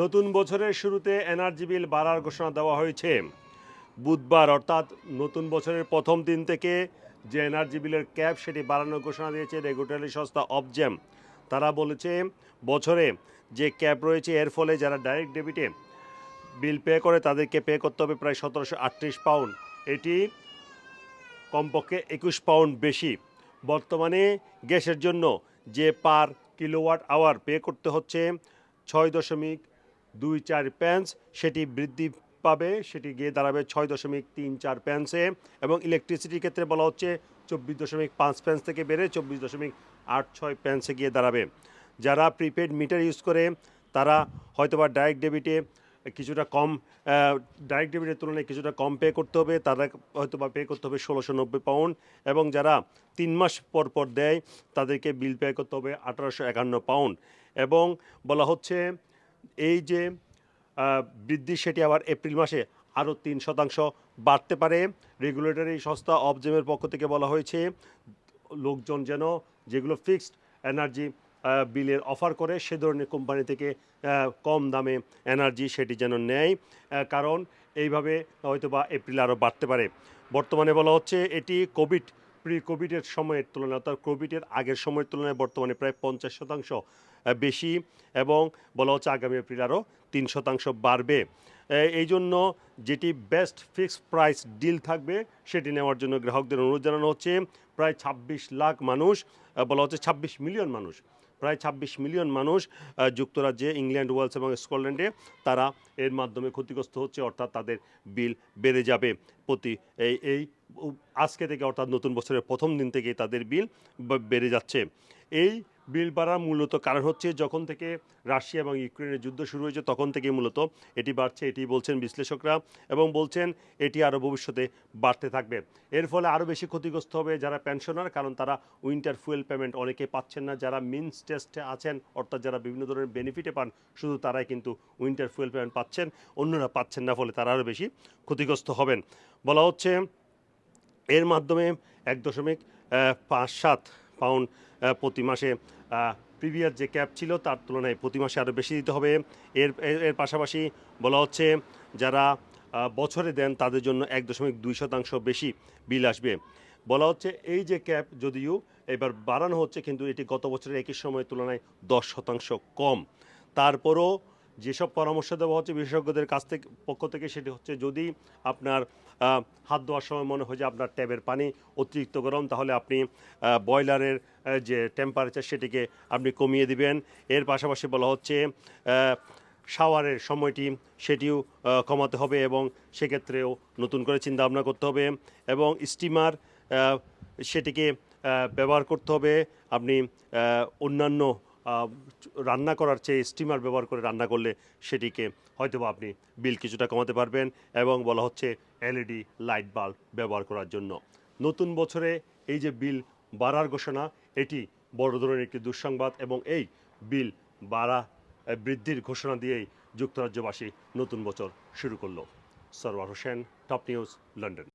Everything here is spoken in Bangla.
নতুন বছরের শুরুতে এনার্জি বিল বাড়ার ঘোষণা দেওয়া হয়েছে। বুধবার অর্থাৎ নতুন বছরের প্রথম দিন থেকে যে এনার্জি বিলের ক্যাপ সেটি বাড়ানোর ঘোষণা দিয়েছে রেগুলেটরি সংস্থা অবজেম। তারা বলেছে, বছরে যে ক্যাপ রয়েছে, এর ফলে যারা ডাইরেক্ট ডেবিটে বিল পে করে তাদেরকে পে করতে হবে প্রায় সতেরোশো আটত্রিশ পাউন্ড। এটি কমপক্ষে একুশ পাউন্ড বেশি। বর্তমানে গ্যাসের জন্য যে পার কিলোওয়াট আওয়ার পে করতে হচ্ছে, ছয় দশমিক দুই চার প্যান্স সেটি বৃদ্ধি পাবে, সেটি গিয়ে দাঁড়াবে ছয় দশমিক তিন চার প্যান্সে এবং ইলেকট্রিসিটির ক্ষেত্রে বলা হচ্ছে চব্বিশ দশমিক পাঁচ প্যান্স থেকে বেড়ে চব্বিশ দশমিক আট ছয় প্যান্সে গিয়ে দাঁড়াবে। যারা প্রিপেড মিটার ইউজ করে, তারা হয়তোবা ডাইরেক্ট ডেবিটে কিছুটা কম ডাইরেক্ট ডেবিটের তুলনায় কিছুটা কম পে করতে হবে, তারা হয়তো বা পে করতে হবে ষোলোশো নব্বই পাউন্ড এবং যারা তিন মাস পর পর দেয়, তাদেরকে বিল পে করতে হবে আঠারোশো একান্ন পাউন্ড এবং বলা হচ্ছে এই যে বৃদ্ধি সেটি আবার এপ্রিল মাসে আরও তিন শতাংশ বাড়তে পারে। রেগুলেটরি সংস্থা অবজেমের পক্ষ থেকে বলা হয়েছে, লোকজন যেন যেগুলো ফিক্সড এনার্জি বিলের অফার করে সে ধরনের কোম্পানি থেকে কম দামে এনার্জি সেটি যেন নেয়। কারণ এইভাবে হয়তো বা এপ্রিল আরও বাড়তে পারে। বর্তমানে বলা হচ্ছে এটি কোভিড প্রি কোভিডের সময়ের তুলনায়, অর্থাৎ কোভিডের আগের সময়ের তুলনায় বর্তমানে প্রায় পঞ্চাশ শতাংশ বেশি এবং বলা হচ্ছে আগামী এপ্রিল আরও তিন শতাংশ বাড়বে। এই জন্য যেটি বেস্ট ফিক্সড প্রাইস ডিল থাকবে, সেটি নেওয়ার জন্য গ্রাহকদের অনুরোধ জানানো হচ্ছে, প্রায় ছাব্বিশ লাখ মানুষ বলা হচ্ছে ছাব্বিশ মিলিয়ন মানুষ। প্রায় ছাব্বিশ মিলিয়ন মানুষ যুক্তরাজ্যে, ইংল্যান্ড, ওয়েলস এবং স্কটল্যান্ডে তারা এর মাধ্যমে ক্ষতিগ্রস্ত হচ্ছে, অর্থাৎ তাদের বিল বেড়ে যাবে প্রতি এই এই আজকে থেকে, অর্থাৎ নতুন বছরের প্রথম দিন থেকে তাদের বিল বেড়ে যাচ্ছে। এই বিল বাড়ার মূলত কারণ হচ্ছে যখন থেকে রাশিয়া এবং ইউক্রেনের যুদ্ধ শুরু হয়েছে, তখন থেকে মূলত এটি বাড়ছে, এটি বলছেন বিশ্লেষকরা এবং বলছেন এটি আরও ভবিষ্যতে বাড়তে থাকবে। এর ফলে আরও বেশি ক্ষতিগ্রস্ত হবে যারা পেনশনার, কারণ তারা উইন্টার ফুয়েল পেমেন্ট অনেকে পাচ্ছেন না। যারা মিনস টেস্টে আছেন, অর্থাৎ যারা বিভিন্ন ধরনের বেনিফিটে পান, শুধু তারাই কিন্তু উইন্টার ফুয়েল পেমেন্ট পাচ্ছেন, অন্যরা পাচ্ছেন না, ফলে তারা আরও বেশি ক্ষতিগ্রস্ত হবেন। বলা হচ্ছে এর মাধ্যমে এক দশমিক পাঁচ সাত পাউন্ড প্রতি মাসে প্রিভিয়াস যে ক্যাপ ছিল তার তুলনায় প্রতি মাসে আরও বেশি দিতে হবে। এর, এর- পাশাপাশি বলা হচ্ছে যারা বছরে দেন তাদের জন্য এক দশমিক দুই শতাংশ বেশি বিল আসবে। বলা হচ্ছে এই যে ক্যাপ যদিও এবার বাড়ানো হচ্ছে কিন্তু এটি গত বছরের একই সময়ের তুলনায় দশ শতাংশ কম। তারপরও যেসব পরামর্শ দেওয়া হচ্ছে বিশেষজ্ঞদের কাছ থেকে, পক্ষ থেকে সেটি হচ্ছে যদি আপনার হাত ধোয়ার সময় মনে হয় যে আপনার ট্যাবের পানি অতিরিক্ত গরম, তাহলে আপনি বয়লারের যে টেম্পারেচার সেটিকে আপনি কমিয়ে দিবেন। এর পাশাপাশি বলা হচ্ছে শাওয়ারের সময়টি সেটিও কমাতে হবে এবং সেক্ষেত্রেও নতুন করে চিন্তা ভাবনা করতে হবে এবং স্টিমার সেটিকে ব্যবহার করতে হবে। আপনি অন্যান্য রান্না করার চেয়ে স্টিমার ব্যবহার করে রান্না করলে সেটিকে হয়তোবা আপনি বিল কিছুটা কমাতে পারবেন এবং বলা হচ্ছে এলইডি লাইট বাল্ব ব্যবহার করার জন্য। নতুন বছরে এই যে বিল বাড়ার ঘোষণা, এটি বড় ধরনের একটি দুঃসংবাদ এবং এই বিল বাড়া বৃদ্ধির ঘোষণা দিয়েই যুক্তরাজ্যবাসী নতুন বছর শুরু করল। Sarwar Hossain top news London